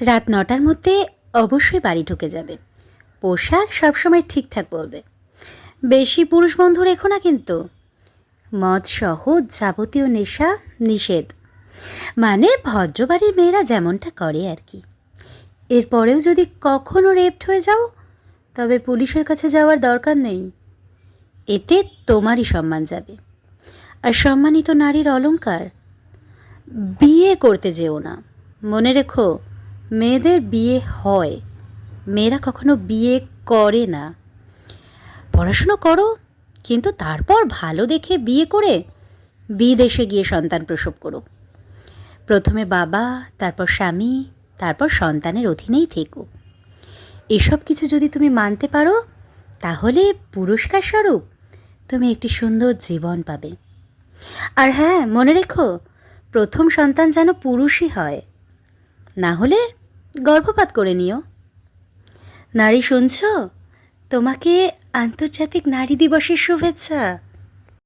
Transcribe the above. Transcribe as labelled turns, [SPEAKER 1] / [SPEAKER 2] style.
[SPEAKER 1] রাত নটার মধ্যে অবশ্যই বাড়ি ঢুকে যাবে। পোশাক সবসময় ঠিকঠাক বলবে। বেশি পুরুষ বন্ধু রেখো না কিন্তু। মদ সহ যাবতীয় নেশা নিষেধ। মানে ভদ্রবাড়ির মেয়েরা যেমনটা করে আর কি। এরপরেও যদি কখনো রেপড হয়ে যাও, তবে পুলিশের কাছে যাওয়ার দরকার নেই। এতে তোমারই সম্মান যাবে। আর সম্মানিত নারীর অলংকার, বিয়ে করতে যেও না। মনে রেখো মেয়েদের বিয়ে হয়। মেয়েরা কখনো বিয়ে করে না। পড়াশুনো করো, কিন্তু তারপর ভালো দেখে বিয়ে করে বিদেশে গিয়ে সন্তান প্রসব করো। প্রথমে বাবা, তারপর স্বামী, তারপর সন্তানের অধীনেই থেকো। এসব কিছু যদি তুমি মানতে পারো, তাহলে পুরস্কার স্বরূপ তুমি একটি সুন্দর জীবন পাবে। আর হ্যাঁ মনে রেখো, প্রথম সন্তান যেন পুরুষই হয়। না হলে গর্ভপাত করে নিও। নারী শুনছ? তোমাকে আন্তর্জাতিক নারী দিবসের শুভেচ্ছা।